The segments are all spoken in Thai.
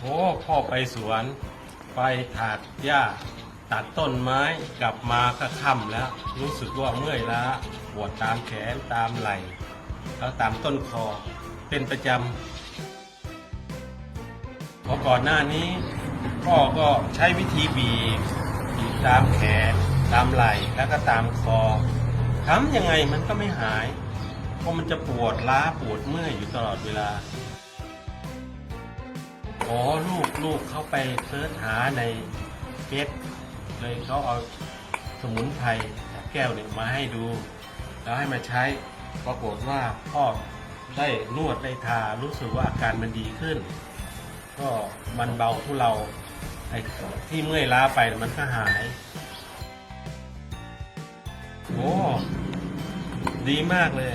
โอ้พ่อไปสวน ไปถากหญ้า ตัดต้นไม้กลับมาก็ค่ำแล้ว รู้สึกว่าเมื่อยล้าปวดตามแขนตามไหล่แล้วตามต้นคอเป็นประจำพราะก่อนหน้านี้พ่อก็ใช้วิธีบีบบีบตามแขน ตามไหล่แล้วก็ตามคอทำยังไงมันก็ไม่หาย เพราะมันจะปวดล้าปวดเมื่อยอยู่ตลอดเวลา อ๋อลูกลูกเข้าไปเสิร์ชหาในเฟซเลยเขาเอาสมุนไพรแก้วเนี่ยมาให้ดู แล้วให้มาใช้ปรากฏว่าพ่อได้นวดได้ทารู้สึกว่าอาการมันดีขึ้น ก็มันเบาทุเราไอ้ที่เมื่อยล้าไปมันก็หายโอ้ดีมากเลย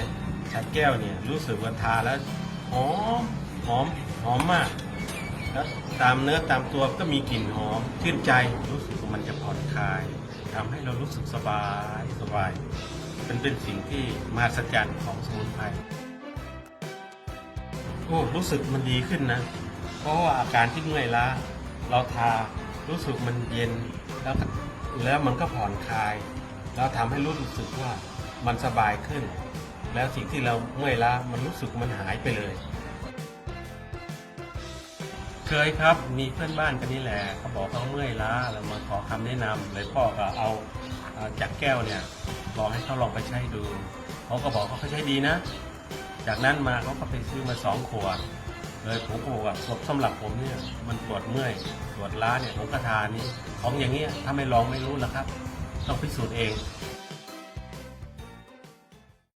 ชาแก้วเนี่ย รู้สึกว่าทาแล้วหอมหอมหอมมาก แล้วตามเนื้อตามตัวก็มีกลิ่นหอมชื่นใจรู้สึกว่ามันจะผ่อนคลายทำให้เรารู้สึกสบายสบายมันเป็นสิ่งที่มหัศจรรย์ของสมุนไพรโอ้รู้สึกมันดีขึ้นนะ เพราะว่าอาการที่เมื่อยล้าเราทารู้สึกมันเย็นแล้วแล้วมันก็ผ่อนคลาย แล้วทำให้รู้สึกว่ามันสบายขึ้น แล้วสิ่งที่เราเมื่อยล้ามันรู้สึกมันหายไปเลย เคยครับ มีเพื่อนบ้านกันนี่แหละเขาบอกเขาเมื่อยล้าแล้วมาขอคำแนะนำเลยพ่อก็เอาจากแก้วเนี่ยบอกให้เขาลองไปใช้ดูเขาก็บอกเขาใช้ดีนะ จากนั้นมาเขาก็ไปซื้อมาสองขวดเลยผมก็บอกว่าสำหรับผมเนี่ยมันปวดเมื่อยปวดล้าเนี่ยผมก็ทานนี้ของอย่างเงี้ยถ้าไม่ลองไม่รู้หรอกครับ ต้องพิสูจน์เอง